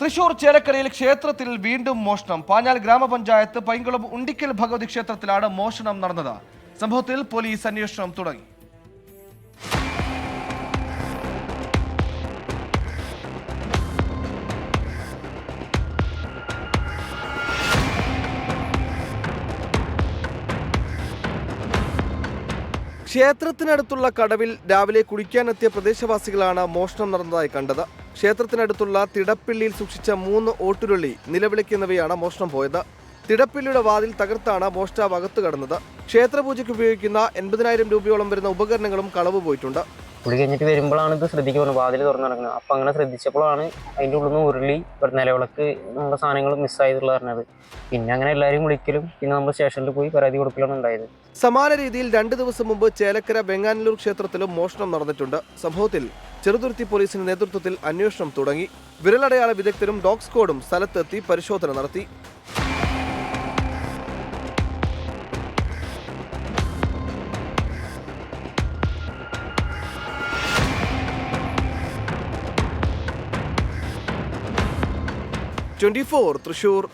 തൃശൂർ ചേലക്കരയിൽ ക്ഷേത്രത്തിൽ വീണ്ടും മോഷണം. പാഞ്ഞാൽ ഗ്രാമപഞ്ചായത്ത് പൈങ്കുളം ഉണ്ടിക്കൽ ഭഗവതി ക്ഷേത്രത്തിലാണ് മോഷണം നടന്നത്. സംഭവത്തിൽ പോലീസ് അന്വേഷണം തുടങ്ങി. ക്ഷേത്രത്തിനടുത്തുള്ള കടവിൽ രാവിലെ കുളിക്കാനെത്തിയ പ്രദേശവാസികളാണ് മോഷണം നടന്നതായി കണ്ടത്. ക്ഷേത്രത്തിനടുത്തുള്ള തിടപ്പിള്ളിയിൽ സൂക്ഷിച്ച മൂന്ന് ഓട്ടുരുളി നിലവിളിക്കുന്നവയാണ് മോഷണം പോയത്. തിടപ്പിള്ളിയുടെ വാതിൽ തകർത്താണ് മോഷ്ടാവ് അകത്തു കടന്നത്. ക്ഷേത്രപൂജയ്ക്ക് ഉപയോഗിക്കുന്ന എൺപതിനായിരം രൂപയോളം വരുന്ന ഉപകരണങ്ങളും കളവ് പോയിട്ടുണ്ട്. പുള്ളി കഴിഞ്ഞിട്ട് വരുമ്പോഴാണ് ഇത് ശ്രദ്ധിക്കുന്നത് വാതിൽ തുറന്നു നടക്കുന്നത്. അപ്പം അങ്ങനെ ശ്രദ്ധിച്ചപ്പോഴാണ് അതിന്റെ ഉള്ളിൽ നിന്ന് ഉരുളി നിലവിളക്ക് നമ്മുടെ സാധനങ്ങൾ മിസ്സായതുള്ള പറഞ്ഞത്. പിന്നെ അങ്ങനെ എല്ലാവരും വിളിക്കലും പിന്നെ നമ്മൾ സ്റ്റേഷനിൽ പോയി പരാതി കൊടുക്കലാണ് ഉണ്ടായത്. സമാന രീതിയിൽ രണ്ട് ദിവസം മുമ്പ് ചേലക്കര വെങ്ങാനല്ലൂർ ക്ഷേത്രത്തിലും മോഷണം നടന്നിട്ടുണ്ട്. സംഭവത്തിൽ ചെറുതുരുത്തി പോലീസിന്റെ നേതൃത്വത്തിൽ അന്വേഷണം തുടങ്ങി. വിരലടയാള വിദഗ്ധരും ഡോഗ് സ്ക്വാഡും സ്ഥലത്തെത്തി പരിശോധന നടത്തി. Twenty four Thrissur.